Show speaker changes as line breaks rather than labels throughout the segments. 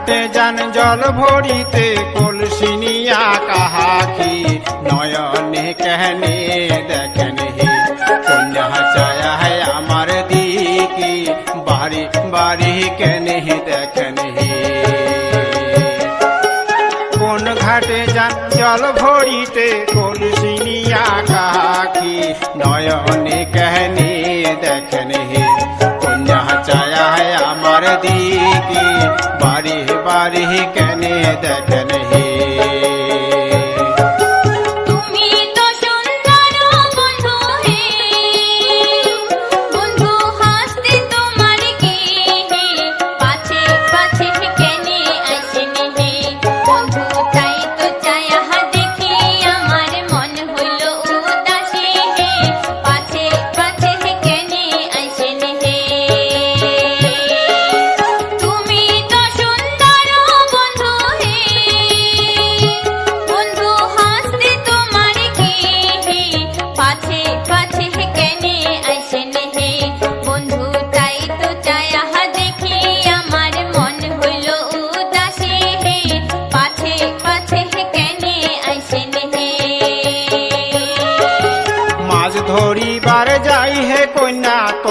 ঘাটে যান জল ভরিতে, কলসি নিয়া কাহাকি নয়নে কেহনে দেখেন হে? কন্যা চায়া হে আমার দিকে, বাড়ি বাড়ি কেনে দেখেন হে? কোন ঘাটে যান জল ভরিতে, কলসি নিয়া কাহাকি নয়নে কেহনে তারি কেনে দেখেন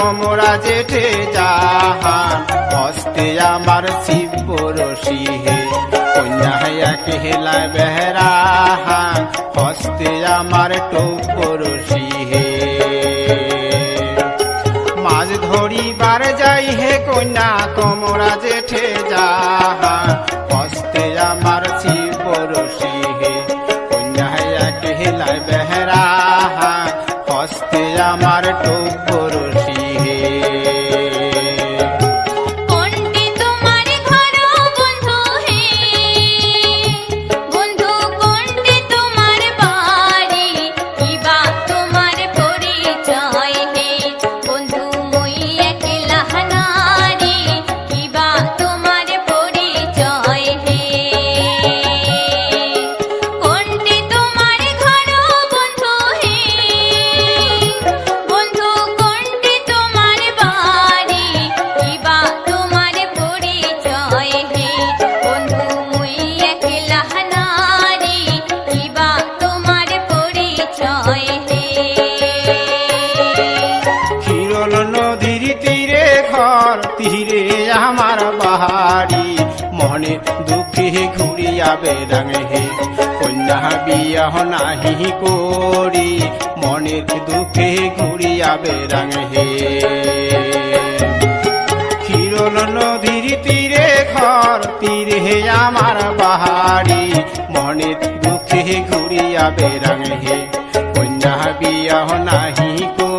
তোমরা
জেঠে জাহান বস্তে আমার শিব হে। কন্যা কেহলা বেহরাহান হস্তে আমার টোপ হে। মাছ ধরিবার যাই হে কন্যা, তোমরা জেঠে যাহান হস্তে আমার শিব হে। কন্যা কেহলা বেহরাহান হস্তে আমার টোপ মনে দুঃখী ঘুরিয়া বেড়াঙে কন্যা বিয়াহ নাহি করি, মনের দুঃখে ঘুরিয়া বেড়াঙে ক্ষীরল নদীর তীরে ঘর, তীরে আমার বাহারি, মনের দুঃখে ঘুরিয়া বেড়াঙে কন্যা বিয়াহ নাহি করি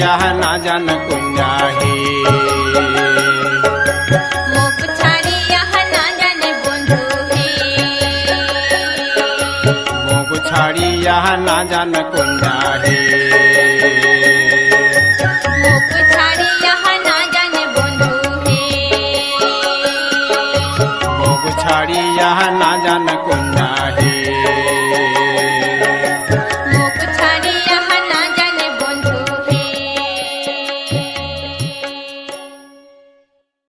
ইয়া না জান কুঞ্জা হে ছাড়িয়া না জান কুঞ্জা হে